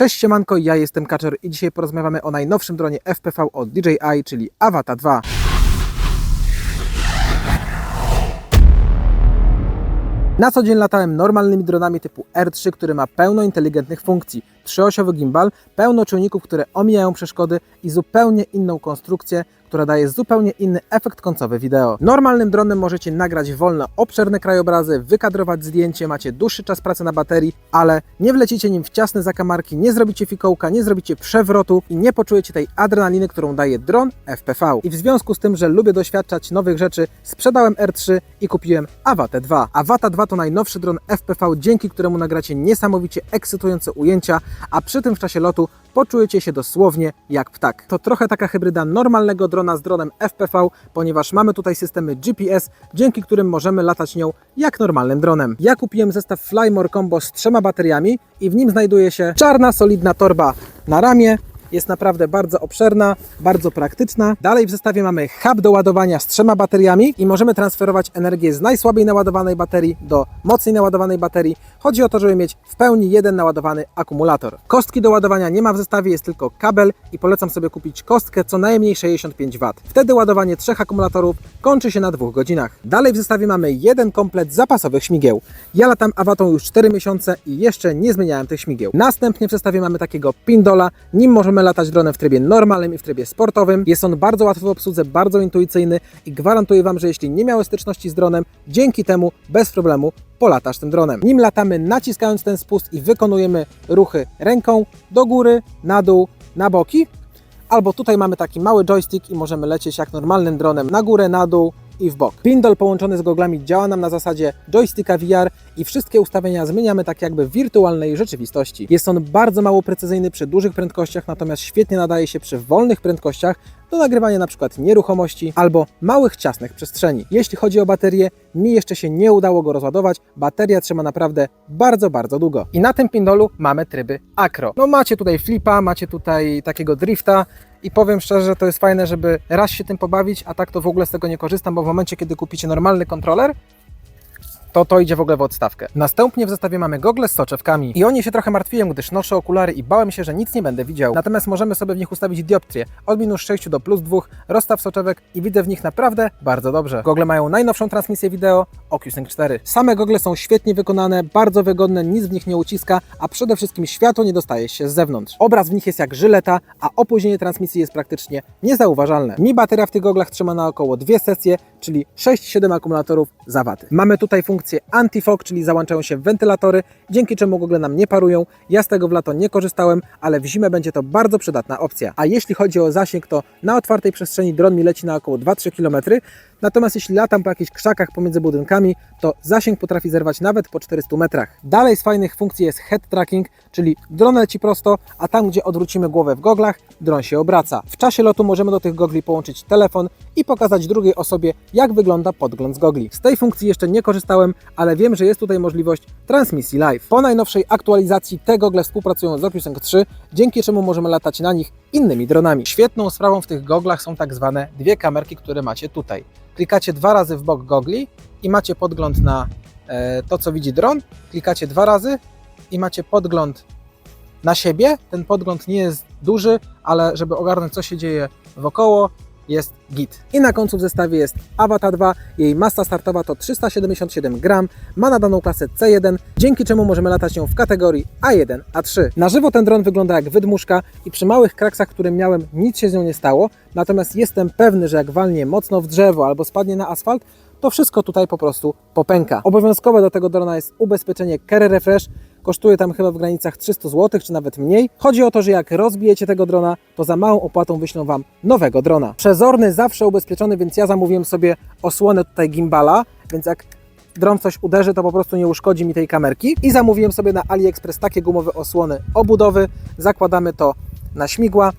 Cześć siemanko, ja jestem Kaczor i dzisiaj porozmawiamy o najnowszym dronie FPV od DJI, czyli Avata 2. Na co dzień latałem normalnymi dronami typu R3, który ma pełno inteligentnych funkcji, trzyosiowy gimbal, pełno czujników, które omijają przeszkody i zupełnie inną konstrukcję, która daje zupełnie inny efekt końcowy wideo. Normalnym dronem możecie nagrać wolno obszerne krajobrazy, wykadrować zdjęcie, macie dłuższy czas pracy na baterii, ale nie wlecicie nim w ciasne zakamarki, nie zrobicie fikołka, nie zrobicie przewrotu i nie poczujecie tej adrenaliny, którą daje dron FPV. I w związku z tym, że lubię doświadczać nowych rzeczy, sprzedałem R3 i kupiłem Avata 2. Avata 2 to najnowszy dron FPV, dzięki któremu nagracie niesamowicie ekscytujące ujęcia, a przy tym w czasie lotu poczujecie się dosłownie jak ptak. To trochę taka hybryda normalnego drona z dronem FPV, ponieważ mamy tutaj systemy GPS, dzięki którym możemy latać nią jak normalnym dronem. Ja kupiłem zestaw Flymore Combo z trzema bateriami i w nim znajduje się czarna, solidna torba na ramię, jest naprawdę bardzo obszerna, bardzo praktyczna. Dalej w zestawie mamy hub do ładowania z trzema bateriami i możemy transferować energię z najsłabiej naładowanej baterii do mocniej naładowanej baterii. Chodzi o to, żeby mieć w pełni jeden naładowany akumulator. Kostki do ładowania nie ma w zestawie, jest tylko kabel i polecam sobie kupić kostkę co najmniej 65 W. Wtedy ładowanie trzech akumulatorów kończy się na dwóch godzinach. Dalej w zestawie mamy jeden komplet zapasowych śmigieł. Ja latam Awatą już 4 miesiące i jeszcze nie zmieniałem tych śmigieł. Następnie w zestawie mamy takiego pindola, nim możemy latać dronem w trybie normalnym i w trybie sportowym. Jest on bardzo łatwy w obsłudze, bardzo intuicyjny i gwarantuję Wam, że jeśli nie miałeś styczności z dronem, dzięki temu bez problemu polatasz tym dronem. Nim latamy naciskając ten spust i wykonujemy ruchy ręką do góry, na dół, na boki, albo tutaj mamy taki mały joystick i możemy lecieć jak normalnym dronem na górę, na dół i w bok. Pindol połączony z goglami działa nam na zasadzie joysticka VR i wszystkie ustawienia zmieniamy tak jakby w wirtualnej rzeczywistości. Jest on bardzo mało precyzyjny przy dużych prędkościach, natomiast świetnie nadaje się przy wolnych prędkościach do nagrywania na przykład nieruchomości albo małych, ciasnych przestrzeni. Jeśli chodzi o baterię, mi jeszcze się nie udało go rozładować. Bateria trzyma naprawdę bardzo, bardzo długo. I na tym pindolu mamy tryby akro. No macie tutaj flipa, macie tutaj takiego drifta, i powiem szczerze, że to jest fajne, żeby raz się tym pobawić, a tak to w ogóle z tego nie korzystam, bo w momencie, kiedy kupicie normalny kontroler, to to idzie w ogóle w odstawkę. Następnie w zestawie mamy gogle z soczewkami i o nie się trochę martwiłem, gdyż noszę okulary i bałem się, że nic nie będę widział. Natomiast możemy sobie w nich ustawić dioptrię od minus 6 do plus 2, rozstaw soczewek i widzę w nich naprawdę bardzo dobrze. Gogle mają najnowszą transmisję wideo OcuSync 4. Same gogle są świetnie wykonane, bardzo wygodne, nic w nich nie uciska, a przede wszystkim światło nie dostaje się z zewnątrz. Obraz w nich jest jak żyleta, a opóźnienie transmisji jest praktycznie niezauważalne. Mi bateria w tych goglach trzyma na około dwie sesje, czyli 6-7 akumulatorów za waty. Mamy tutaj funkcję anti-fog, czyli załączają się wentylatory, dzięki czemu gogle nam nie parują. Ja z tego w lato nie korzystałem, ale w zimę będzie to bardzo przydatna opcja. A jeśli chodzi o zasięg, to na otwartej przestrzeni dron mi leci na około 2-3 km, natomiast jeśli latam po jakichś krzakach pomiędzy budynkami, to zasięg potrafi zerwać nawet po 400 metrach. Dalej z fajnych funkcji jest head tracking, czyli dron leci prosto, a tam gdzie odwrócimy głowę w goglach, dron się obraca. W czasie lotu możemy do tych gogli połączyć telefon i pokazać drugiej osobie, jak wygląda podgląd z gogli. Z tej funkcji jeszcze nie korzystałem, ale wiem, że jest tutaj możliwość transmisji live. Po najnowszej aktualizacji te gogle współpracują z OcuSync 3, dzięki czemu możemy latać na nich innymi dronami. Świetną sprawą w tych goglach są tak zwane dwie kamerki, które macie tutaj. Klikacie dwa razy w bok gogli i macie podgląd na e, to, co widzi dron. Klikacie dwa razy i macie podgląd na siebie. Ten podgląd nie jest duży, ale żeby ogarnąć, co się dzieje wokoło, jest git. I na końcu w zestawie jest Avata 2. Jej masa startowa to 377 gram, ma nadaną klasę C1, dzięki czemu możemy latać nią w kategorii A1, A3. Na żywo ten dron wygląda jak wydmuszka i przy małych kraksach, które miałem, nic się z nią nie stało, natomiast jestem pewny, że jak walnie mocno w drzewo albo spadnie na asfalt, to wszystko tutaj po prostu popęka. Obowiązkowe do tego drona jest ubezpieczenie Carry Refresh, kosztuje tam chyba w granicach 300 zł, czy nawet mniej. Chodzi o to, że jak rozbijecie tego drona, to za małą opłatą wyślą Wam nowego drona. Przezorny, zawsze ubezpieczony, więc ja zamówiłem sobie osłonę tutaj gimbala, więc jak dron coś uderzy, to po prostu nie uszkodzi mi tej kamerki. I zamówiłem sobie na AliExpress takie gumowe osłony obudowy. Zakładamy to na śmigła.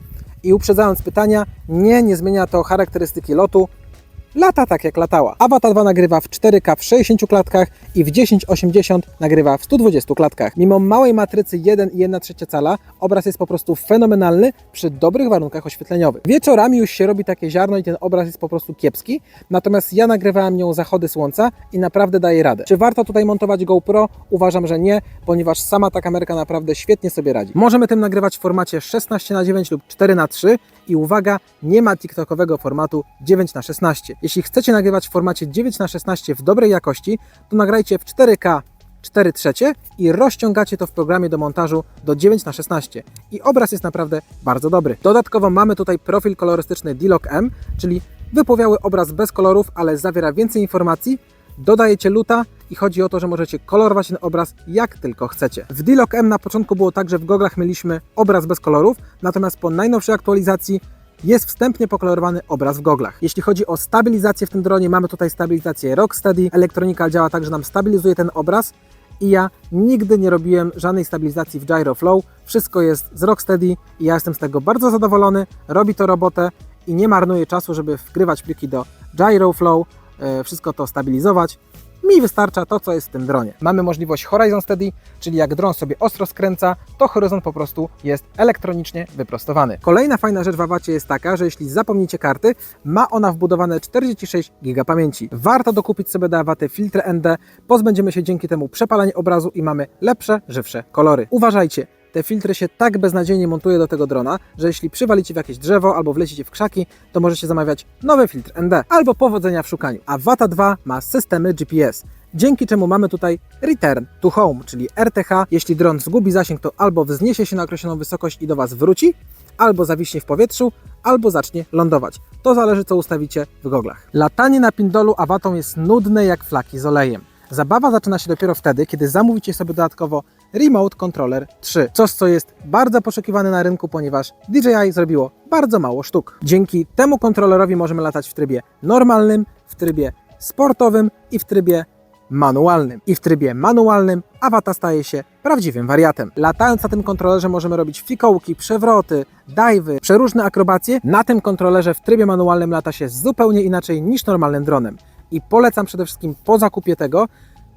I uprzedzając pytania, nie, nie zmienia to charakterystyki lotu. Lata tak jak latała. Avata 2 nagrywa w 4K w 60 klatkach i w 1080 nagrywa w 120 klatkach. Mimo małej matrycy 1 i 1 trzecia cala, obraz jest po prostu fenomenalny przy dobrych warunkach oświetleniowych. Wieczorami już się robi takie ziarno i ten obraz jest po prostu kiepski, natomiast ja nagrywałem nią zachody słońca i naprawdę daje radę. Czy warto tutaj montować GoPro? Uważam, że nie, ponieważ sama ta kamerka naprawdę świetnie sobie radzi. Możemy tym nagrywać w formacie 16 na 9 lub 4 na 3 i uwaga, nie ma TikTokowego formatu 9 na 16 Jeśli chcecie nagrywać w formacie 9 na 16 w dobrej jakości, to nagrajcie w 4K 4 trzecie i rozciągacie to w programie do montażu do 9 na 16 i obraz jest naprawdę bardzo dobry. Dodatkowo mamy tutaj profil kolorystyczny D-Log M, czyli wypowiały obraz bez kolorów, ale zawiera więcej informacji, dodajecie luta i chodzi o to, że możecie kolorować ten obraz jak tylko chcecie. W D-Log M na początku było tak, że w goglach mieliśmy obraz bez kolorów, natomiast po najnowszej aktualizacji jest wstępnie pokolorowany obraz w goglach. Jeśli chodzi o stabilizację w tym dronie, mamy tutaj stabilizację Rocksteady. Elektronika działa tak, że nam stabilizuje ten obraz i ja nigdy nie robiłem żadnej stabilizacji w Gyroflow. Wszystko jest z Rocksteady i ja jestem z tego bardzo zadowolony. Robi to robotę i nie marnuje czasu, żeby wgrywać pliki do Gyroflow, e, wszystko to stabilizować. Mi wystarcza to, co jest w tym dronie. Mamy możliwość Horizon Steady, czyli jak dron sobie ostro skręca, to horyzont po prostu jest elektronicznie wyprostowany. Kolejna fajna rzecz w Awacie jest taka, że jeśli zapomnicie karty, ma ona wbudowane 46 GB pamięci. Warto dokupić sobie do Awaty filtr ND, pozbędziemy się dzięki temu przepalania obrazu i mamy lepsze, żywsze kolory. Uważajcie, te filtry się tak beznadziejnie montuje do tego drona, że jeśli przywalicie w jakieś drzewo albo wlecicie w krzaki, to możecie zamawiać nowy filtr ND albo powodzenia w szukaniu. A Wata 2 ma systemy GPS. Dzięki czemu mamy tutaj Return to Home, czyli RTH. Jeśli dron zgubi zasięg, to albo wzniesie się na określoną wysokość i do Was wróci, albo zawiśnie w powietrzu, albo zacznie lądować. To zależy, co ustawicie w goglach. Latanie na pindolu awatą jest nudne jak flaki z olejem. Zabawa zaczyna się dopiero wtedy, kiedy zamówicie sobie dodatkowo Remote Controller 3. Coś, co jest bardzo poszukiwane na rynku, ponieważ DJI zrobiło bardzo mało sztuk. Dzięki temu kontrolerowi możemy latać w trybie normalnym, w trybie sportowym i w trybie manualnym. I w trybie manualnym Avata staje się prawdziwym wariatem. Latając na tym kontrolerze możemy robić fikołki, przewroty, dajwy, przeróżne akrobacje. Na tym kontrolerze w trybie manualnym lata się zupełnie inaczej niż normalnym dronem. I polecam przede wszystkim po zakupie tego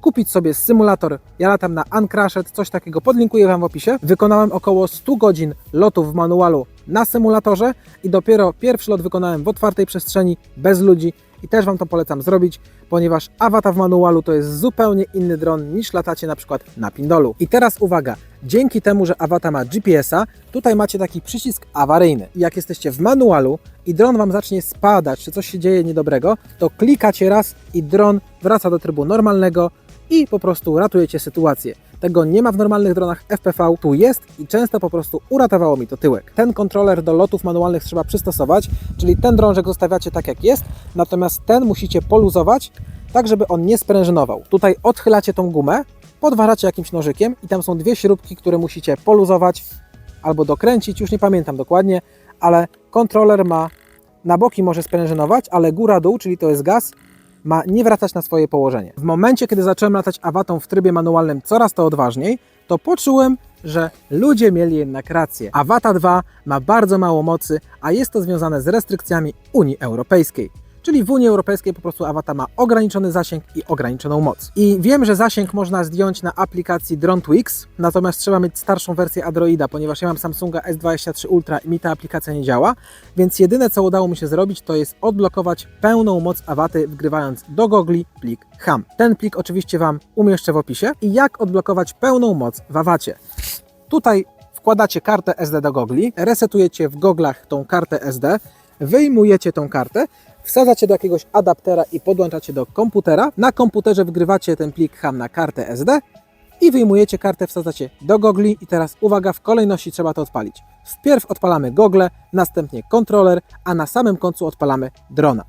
kupić sobie symulator. Ja latam na Uncrashed, coś takiego podlinkuję Wam w opisie. Wykonałem około 100 godzin lotów w manualu na symulatorze i dopiero pierwszy lot wykonałem w otwartej przestrzeni, bez ludzi i też Wam to polecam zrobić, ponieważ Avata w manualu to jest zupełnie inny dron niż latacie na przykład na Pindolu. I teraz uwaga, dzięki temu, że Avata ma GPS-a, tutaj macie taki przycisk awaryjny. Jak jesteście w manualu i dron Wam zacznie spadać, czy coś się dzieje niedobrego, to klikacie raz i dron wraca do trybu normalnego i po prostu ratujecie sytuację. Tego nie ma w normalnych dronach FPV, tu jest i często po prostu uratowało mi to tyłek. Ten kontroler do lotów manualnych trzeba przystosować, czyli ten drążek zostawiacie tak jak jest, natomiast ten musicie poluzować, tak żeby on nie sprężynował. Tutaj odchylacie tą gumę, podważacie jakimś nożykiem i tam są dwie śrubki, które musicie poluzować albo dokręcić, już nie pamiętam dokładnie, ale kontroler ma na boki może sprężynować, ale góra-dół, czyli to jest gaz, ma nie wracać na swoje położenie. W momencie, kiedy zacząłem latać awatą w trybie manualnym coraz to odważniej, to poczułem, że ludzie mieli jednak rację. Awata 2 ma bardzo mało mocy, a jest to związane z restrykcjami Unii Europejskiej. Czyli w Unii Europejskiej po prostu Avata ma ograniczony zasięg i ograniczoną moc. I wiem, że zasięg można zdjąć na aplikacji Drone Twix, natomiast trzeba mieć starszą wersję Androida, ponieważ ja mam Samsunga S23 Ultra i mi ta aplikacja nie działa, więc jedyne co udało mi się zrobić to jest odblokować pełną moc Avaty wgrywając do gogli plik HAM. Ten plik oczywiście Wam umieszczę w opisie i jak odblokować pełną moc w Avacie. Tutaj wkładacie kartę SD do gogli, resetujecie w goglach tą kartę SD, wyjmujecie tą kartę, wsadzacie do jakiegoś adaptera i podłączacie do komputera. Na komputerze wgrywacie ten plik HAM na kartę SD i wyjmujecie kartę, wsadzacie do gogli i teraz uwaga, w kolejności trzeba to odpalić. Wpierw odpalamy gogle, następnie kontroler, a na samym końcu odpalamy drona.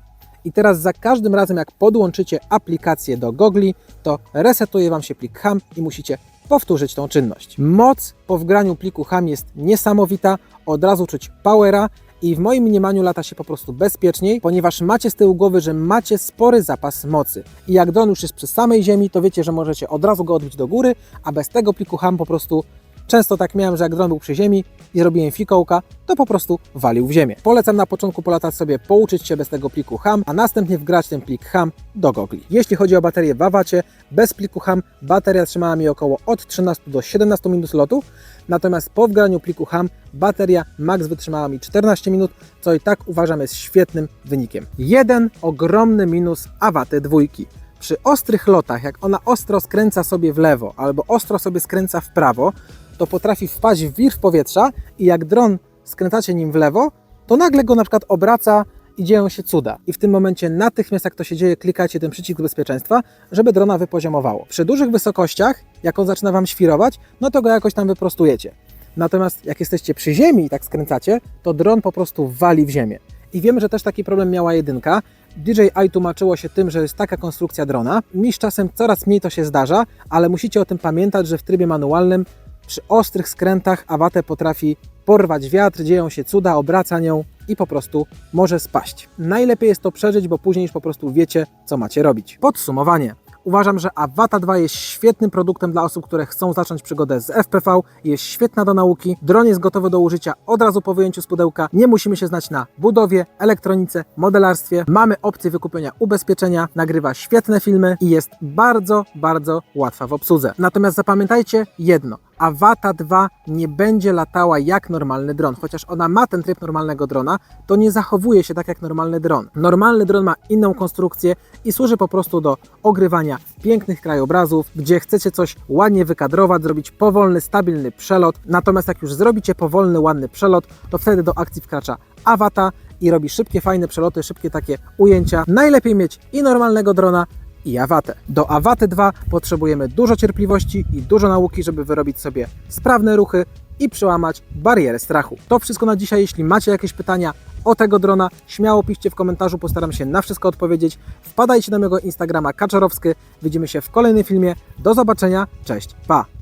I teraz za każdym razem jak podłączycie aplikację do gogli, to resetuje Wam się plik HAM i musicie powtórzyć tą czynność. Moc po wgraniu pliku HAM jest niesamowita, od razu czuć powera i w moim mniemaniu lata się po prostu bezpieczniej, ponieważ macie z tyłu głowy, że macie spory zapas mocy. I jak dron już jest przy samej ziemi, to wiecie, że możecie od razu go odbić do góry, a bez tego pliku HAM po prostu Często tak miałem, że jak dron był przy ziemi i robiłem fikołka, to po prostu walił w ziemię. Polecam na początku polatać sobie, pouczyć się bez tego pliku HAM, a następnie wgrać ten plik HAM do gogli. Jeśli chodzi o baterię w awacie, bez pliku HAM bateria trzymała mi około od 13 do 17 minut lotu, natomiast po wgraniu pliku HAM bateria max wytrzymała mi 14 minut, co i tak uważam jest świetnym wynikiem. Jeden ogromny minus awaty dwójki. Przy ostrych lotach, jak ona ostro skręca sobie w lewo albo ostro sobie skręca w prawo, to potrafi wpaść w wir powietrza i jak dron skręcacie nim w lewo, to nagle go na przykład obraca i dzieją się cuda. I w tym momencie natychmiast jak to się dzieje, klikacie ten przycisk bezpieczeństwa, żeby drona wypoziomowało. Przy dużych wysokościach, jak on zaczyna Wam świrować, no to go jakoś tam wyprostujecie. Natomiast jak jesteście przy ziemi i tak skręcacie, to dron po prostu wali w ziemię. I wiemy, że też taki problem miała jedynka. DJI tłumaczyło się tym, że jest taka konstrukcja drona. Mi z czasem coraz mniej to się zdarza, ale musicie o tym pamiętać, że w trybie manualnym przy ostrych skrętach awatę potrafi porwać wiatr, dzieją się cuda, obraca nią i po prostu może spaść. Najlepiej jest to przeżyć, bo później już po prostu wiecie, co macie robić. Podsumowanie. Uważam, że Avata 2 jest świetnym produktem dla osób, które chcą zacząć przygodę z FPV, jest świetna do nauki, dron jest gotowy do użycia od razu po wyjęciu z pudełka, nie musimy się znać na budowie, elektronice, modelarstwie, mamy opcję wykupienia ubezpieczenia, nagrywa świetne filmy i jest bardzo, bardzo łatwa w obsłudze. Natomiast zapamiętajcie jedno, Avata 2 nie będzie latała jak normalny dron. Chociaż ona ma ten tryb normalnego drona, to nie zachowuje się tak jak normalny dron. Normalny dron ma inną konstrukcję i służy po prostu do ogrywania pięknych krajobrazów, gdzie chcecie coś ładnie wykadrować, zrobić powolny, stabilny przelot. Natomiast jak już zrobicie powolny, ładny przelot, to wtedy do akcji wkracza Avata i robi szybkie, fajne przeloty, szybkie takie ujęcia. Najlepiej mieć i normalnego drona, i Awatę. Do Awaty 2 potrzebujemy dużo cierpliwości i dużo nauki, żeby wyrobić sobie sprawne ruchy i przełamać barierę strachu. To wszystko na dzisiaj. Jeśli macie jakieś pytania o tego drona, śmiało piszcie w komentarzu, postaram się na wszystko odpowiedzieć. Wpadajcie na mojego Instagrama Kaczorowsky. Widzimy się w kolejnym filmie. Do zobaczenia. Cześć. Pa!